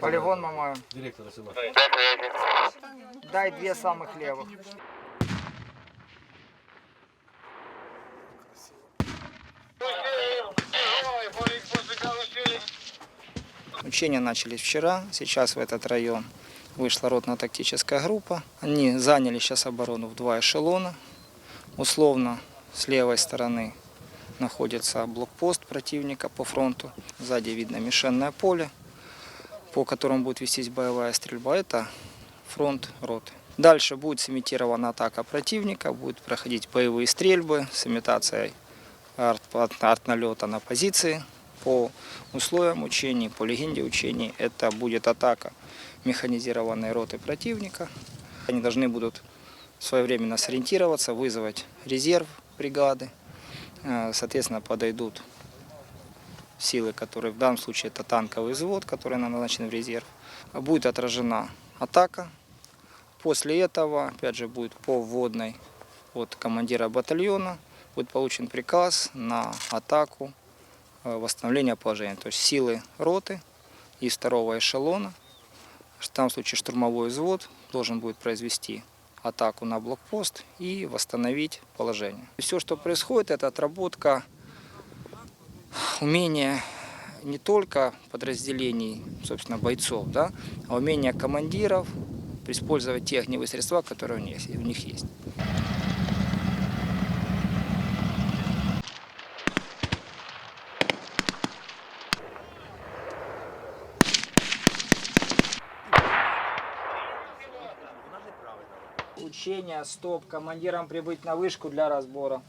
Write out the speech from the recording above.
Мамаю? Полигон мамаю. Директора села. Дай две самых левых. Учения начались вчера. Сейчас в этот район вышла ротно-тактическая группа. Они заняли сейчас оборону в два эшелона. Условно с левой стороны находится блокпост противника по фронту. Сзади видно мишенное поле, по которому будет вестись боевая стрельба. Это фронт роты. Дальше будет сымитирована атака противника, будут проходить боевые стрельбы с имитацией арт, артналета на позиции. По условиям учений, по легенде учений, это будет атака механизированной роты противника. Они должны будут своевременно сориентироваться, вызвать резерв бригады. Э, Соответственно, подойдут силы, которые в данном случае это танковый взвод, который назначен в резерв. Будет отражена атака. После этого, опять же, будет по вводной от командира батальона, будет получен приказ на атаку, э, восстановление положения. То есть силы роты из второго эшелона, в данном случае штурмовой взвод, должен будет произвести атаку на блокпост и восстановить положение. Все, что происходит, это отработка умения не только подразделений, собственно, бойцов, да, а умения командиров использовать те огневые средства, которые у них, у них есть. Учение, стоп, командирам прибыть на вышку для разбора.